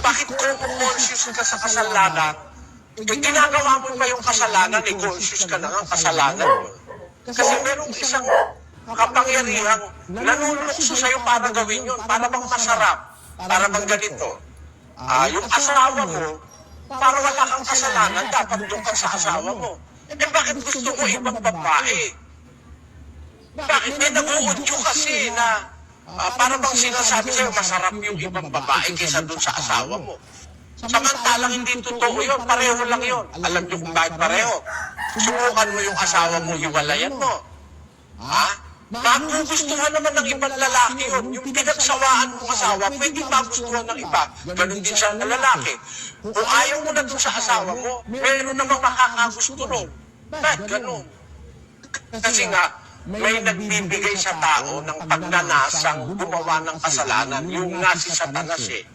bakit kung conscious ka sa kasalanan, eh, ginagawa mo pa yung kasalanan, eh, conscious ka na nga kasalanan. Kasi merong isang kapangyarihang nanunukso sa'yo para gawin yun, para bang masarap, para bang ganito. Ah, yung asawa mo, para wala kang kasalanan, dapat doon ka sa asawa mo. Eh, bakit gusto mo ibang babae? Bakit? Eh, nag-uudyo kasi na ah, para bang sinasabi sa'yo, masarap yung ibang babae kaysa doon sa asawa mo. Samantalang hindi totoo yun, pareho lang yun. Alam niyo kung bakit pareho. Subukan mo yung asawa mo, hiwalayan mo. Ha? Magugustuhan naman ng ibang lalaki yun. Yung pinagsawaan mong asawa, pwede magustuhan ng iba. Ganon din siya ng lalaki. Kung ayaw mo na doon sa asawa mo, meron namang makakagusto nun. Bakit ganon? Kasi nga, may nagbibigay sa tao ng pagnanasang gumawa ng kasalanan, yung nga si Satanas eh.